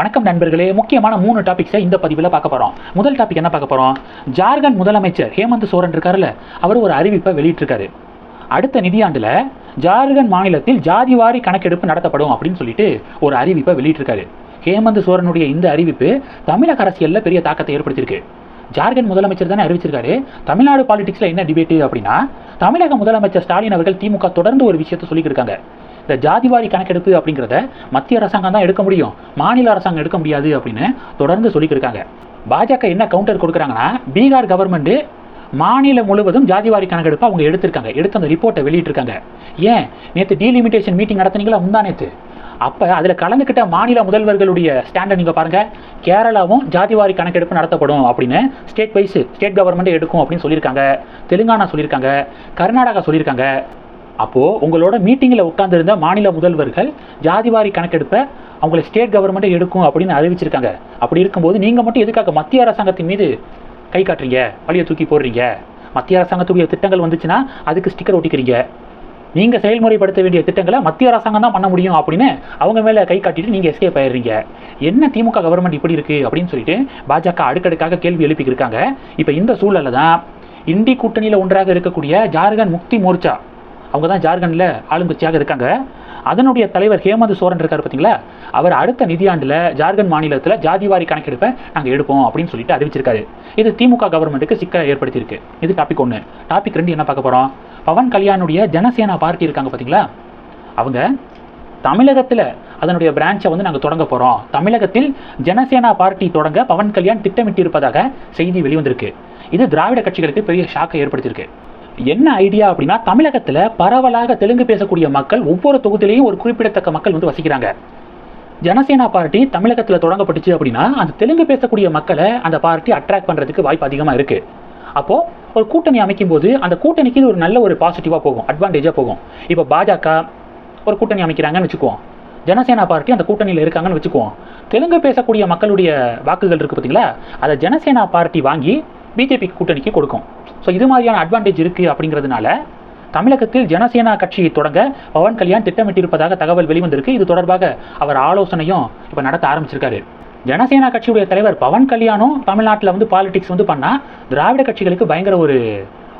வணக்கம் நண்பர்களே. முக்கியமான மூணு டாபிக்ஸை இந்த பதிவில் பார்க்க போகிறோம் முதல் டாபிக் என்ன பார்க்க போகிறோம் ஜார்க்கண்ட் முதலமைச்சர் ஹேமந்த் சோரன் இருக்காருல்ல. அவர் ஒரு அறிவிப்பை வெளியிட்டிருக்காரு. அடுத்த நிதியாண்டில் ஜார்க்கண்ட் மாநிலத்தில் ஜாதிவாரி கணக்கெடுப்பு நடத்தப்படும் அப்படின்னு சொல்லிட்டு ஒரு அறிவிப்பை வெளியிட்டிருக்காரு. ஹேமந்த் சோரனுடைய இந்த அறிவிப்பு தமிழக அரசியலில் பெரிய தாக்கத்தை ஏற்படுத்தியிருக்கு. ஜார்க்கண்ட் முதலமைச்சர் தானே அறிவிச்சிருக்காரு. தமிழ்நாடு பாலிடிக்ஸில் என்ன டிபேட்டு அப்படின்னா தமிழக முதலமைச்சர் ஸ்டாலின் அவர்கள் திமுக தொடர்ந்து ஒரு விஷயத்தை சொல்லிட்டு இருக்காங்க. இந்த ஜாதிவாரி கணக்கெடுப்பு அப்படிங்கிறத மத்திய அரசாங்கம் தான் எடுக்க முடியும். மாநில அரசாங்கம் எடுக்க முடியாது அப்படின்னு தொடர்ந்து சொல்லிக்கிருக்காங்க. பாஜக என்ன கவுண்டர் கொடுக்குறாங்கன்னா பீகார் கவர்மெண்ட் மாநிலம் முழுவதும் ஜாதிவாரி கணக்கெடுப்பு அவங்க எடுத்திருக்காங்க. எடுத்து அந்த ரிப்போர்ட்டை வெளியிட்டிருக்காங்க. ஏன்? நேற்று டீலிமிட்டேஷன் மீட்டிங் நடத்துனீங்களா? முந்தா நேற்று அப்போ அதில் கலந்துக்கிட்ட மாநில முதல்வர்களுடைய ஸ்டாண்டை நீங்கள் பாருங்கள் கேரளாவும் ஜாதிவாரி கணக்கெடுப்பு நடத்தப்படும் அப்படின்னு ஸ்டேட் வைஸ் ஸ்டேட் கவர்மெண்ட் எடுக்கும் அப்படின்னு சொல்லியிருக்காங்க. தெலுங்கானா சொல்லியிருக்காங்க. கர்நாடகா சொல்லியிருக்காங்க. அப்போது உங்களோட மீட்டிங்கில் உட்காந்துருந்த மாநில முதல்வர்கள் ஜாதிவாரி கணக்கெடுப்பை அவங்களை ஸ்டேட் கவர்மெண்ட்டை எடுக்கும் அப்படின்னு அறிவிச்சிருக்காங்க. அப்படி இருக்கும்போது நீங்கள் மட்டும் எதுக்காக மத்திய அரசாங்கத்தின் மீது கை காட்டுறீங்க? வழியை தூக்கி போடுறீங்க? மத்திய அரசாங்கத்துடைய திட்டங்கள் வந்துச்சுன்னா அதுக்கு ஸ்டிக்கர் ஒட்டிக்கிறீங்க. நீங்கள் செயல்முறைப்படுத்த வேண்டிய திட்டங்களை மத்திய அரசாங்கம் தான் பண்ண முடியும் அப்படின்னு அவங்க மேலே கை காட்டிட்டு நீங்கள் எஸ்கேப் ஆயிடுறீங்க. என்ன திமுக கவர்மெண்ட் இப்படி இருக்குது அப்படின்னு சொல்லிட்டு பாஜக அடுக்கடுக்காக கேள்வி எழுப்பிக்கிருக்காங்க இப்போ இந்த சூழலில் தான் இந்தி கூட்டணியில் ஒன்றாக இருக்கக்கூடிய ஜார்க்கண்ட் முக்தி மோர்ச்சா அவங்க தான் ஜார்க்கண்டில் ஆளுங்கட்சியாக இருக்காங்க. அதனுடைய தலைவர் ஹேமந்த் சோரன் இருக்கார் பார்த்தீங்களா அவர் அடுத்த நிதியாண்டில் ஜார்க்கண்ட் மாநிலத்தில் ஜாதிவாரி கணக்கெடுப்பை நாங்கள் எடுப்போம் அப்படின்னு சொல்லிட்டு அறிவிச்சிருக்காரு. இது திமுக கவர்மெண்ட்டுக்கு சிக்கலை ஏற்படுத்தியிருக்கு. இது டாபிக் ஒன்று டாபிக் ரெண்டு என்ன பார்க்க போகிறோம் பவன் கல்யாணுடைய ஜனசேனா பார்ட்டி இருக்காங்க பார்த்தீங்களா அவங்க தமிழகத்தில் அதனுடைய பிரான்ச்சை வந்து நாங்கள் தொடங்க போகிறோம் தமிழகத்தில் ஜனசேனா பார்ட்டி தொடங்க பவன் கல்யாண் திட்டமிட்டிருப்பதாக செய்தி வெளிவந்திருக்கு. இது திராவிட கட்சிகளுக்கு பெரிய ஷாக்கை ஏற்படுத்தியிருக்கு. என்ன ஐடியா அப்படின்னா தமிழகத்தில் பரவலாக தெலுங்கு பேசக்கூடிய மக்கள் ஒவ்வொரு தொகுதியிலையும் ஒரு குறிப்பிடத்தக்க மக்கள் வந்து வசிக்கிறாங்க. ஜனசேனா பார்ட்டி தமிழகத்தில் தொடங்கப்பட்டுச்சு அப்படின்னா அந்த தெலுங்கு பேசக்கூடிய மக்களை அந்த பார்ட்டி அட்ராக்ட் பண்ணுறதுக்கு வாய்ப்பு அதிகமாக இருக்குது அப்போது ஒரு கூட்டணி அமைக்கும் போது அந்த கூட்டணிக்கு இது ஒரு நல்ல ஒரு பாசிட்டிவாக போகும் அட்வான்டேஜாக போகும். இப்போ பாஜக ஒரு கூட்டணி அமைக்கிறாங்கன்னு வச்சுக்குவோம். ஜனசேனா பார்ட்டி அந்த கூட்டணியில் இருக்காங்கன்னு வச்சுக்குவோம். தெலுங்கு பேசக்கூடிய மக்களுடைய வாக்குகள் இருக்குது பார்த்தீங்களா அதை ஜனசேனா பார்ட்டி வாங்கி பிஜேபி கூட்டணிக்கு கொடுக்கும். ஸோ இது மாதிரியான அட்வான்டேஜ் இருக்குது அப்படிங்கிறதுனால தமிழகத்தில் ஜனசேனா கட்சியை தொடங்க பவன் கல்யாண் திட்டமிட்டிருப்பதாக தகவல் வெளிவந்திருக்கு. இது தொடர்பாக அவர் ஆலோசனையும் இப்போ நடத்த ஆரம்பிச்சிருக்காரு. ஜனசேனா கட்சியுடைய தலைவர் பவன் கல்யாணும் தமிழ்நாட்டில் வந்து பாலிடிக்ஸ் வந்து பண்ணால் திராவிட கட்சிகளுக்கு பயங்கர ஒரு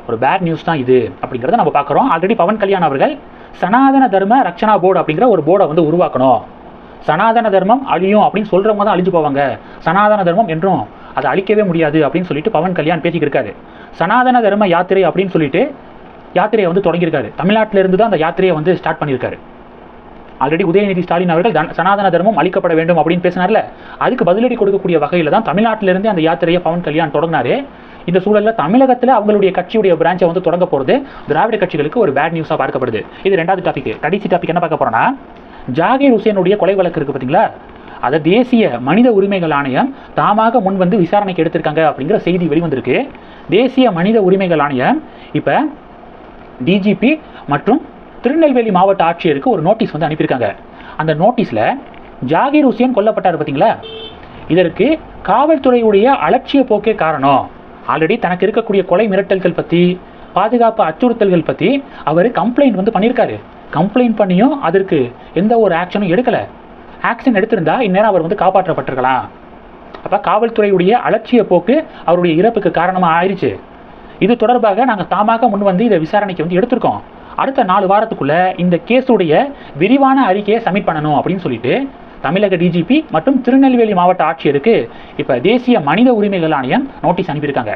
ஒரு பேட் நியூஸ் தான் இது அப்படிங்கிறத நம்ம பார்க்குறோம். ஆல்ரெடி பவன் கல்யாண் அவர்கள் சனாதன தர்ம ரக்ஷனா போர்டு அப்படிங்கிற ஒரு போர்டை வந்து உருவாக்கணும். சனாதன தர்மம் அழியும் அப்படின்னு சொல்கிறவங்க தான் அழிஞ்சு போவாங்க. சனாதன தர்மம் என்றும் அதை அழிக்கவே முடியாது அப்படின்னு சொல்லிட்டு பவன் கல்யாண் பேசிக்கிருக்காரு சனாதன தர்ம யாத்திரை அப்படின்னு சொல்லிட்டு யாத்திரையை வந்து தொடங்கியிருக்காரு. தமிழ்நாட்டிலிருந்து தான் அந்த யாத்திரையை வந்து ஸ்டார்ட் பண்ணியிருக்காரு. ஆல்ரெடி உதயநிதி ஸ்டாலின் அவர்கள் சனாதன தர்மம் அளிக்கப்பட வேண்டும் அப்படின்னு பேசினார்ல. அதுக்கு பதிலடி கொடுக்கக்கூடிய வகையில் தான் தமிழ்நாட்டிலிருந்து அந்த யாத்திரையை பவன் கல்யாண் தொடங்கினாரு. இந்த சூழலில் தமிழகத்தில் அவங்களுடைய கட்சியுடைய பிரான்ச்சை வந்து தொடங்க போகிறது திராவிட கட்சிகளுக்கு ஒரு பேட் நியூஸாக பார்க்கப்படுது. இது ரெண்டாவது டாபிக் கடைசி டாபிக் என்ன பார்க்க போகிறோன்னா ஜாகீர் ஹுசேனுடைய கொலை வழக்கு இருக்குது பார்த்தீங்களா அதை தேசிய மனித உரிமைகள் ஆணையம் தாமாக முன் வந்து விசாரணைக்கு எடுத்திருக்காங்க அப்படிங்கிற செய்தி வெளிவந்திருக்கு. தேசிய மனித உரிமைகள் ஆணையம் இப்போ டிஜிபி மற்றும் திருநெல்வேலி மாவட்ட ஆட்சியருக்கு ஒரு நோட்டீஸ் வந்து அனுப்பியிருக்காங்க. அந்த நோட்டீஸில் ஜாகிர் ஹுசேன் கொல்லப்பட்டார் பார்த்தீங்களா இதற்கு காவல்துறையுடைய அலட்சிய போக்கே காரணம். ஆல்ரெடி தனக்கு இருக்கக்கூடிய கொலை மிரட்டல்கள் பற்றி பாதுகாப்பு அச்சுறுத்தல்கள் பற்றி அவர் கம்ப்ளைண்ட் வந்து பண்ணியிருக்காரு. கம்ப்ளைண்ட் பண்ணியும் அதற்கு எந்த ஒரு ஆக்ஷனும் எடுக்கலை. ஆக்ஷன் எடுத்திருந்தா இந்நேரம் அவர் வந்து காப்பாற்றப்பட்டிருக்கலாம். அப்போ காவல்துறையுடைய அலட்சிய போக்கு அவருடைய இறப்புக்கு காரணமாக ஆயிடுச்சு இது தொடர்பாக நாங்கள் தாமாக முன் வந்து இதை விசாரணைக்கு வந்து எடுத்திருக்கோம். அடுத்த நாலு வாரத்துக்குள்ளே இந்த கேஸுடைய விரிவான அறிக்கையை சப்மிட் பண்ணணும் அப்படின்னு சொல்லிட்டு தமிழக டிஜிபி மற்றும் திருநெல்வேலி மாவட்ட ஆட்சியருக்கு இப்போ தேசிய மனித உரிமைகள் ஆணையம் நோட்டீஸ் அனுப்பியிருக்காங்க.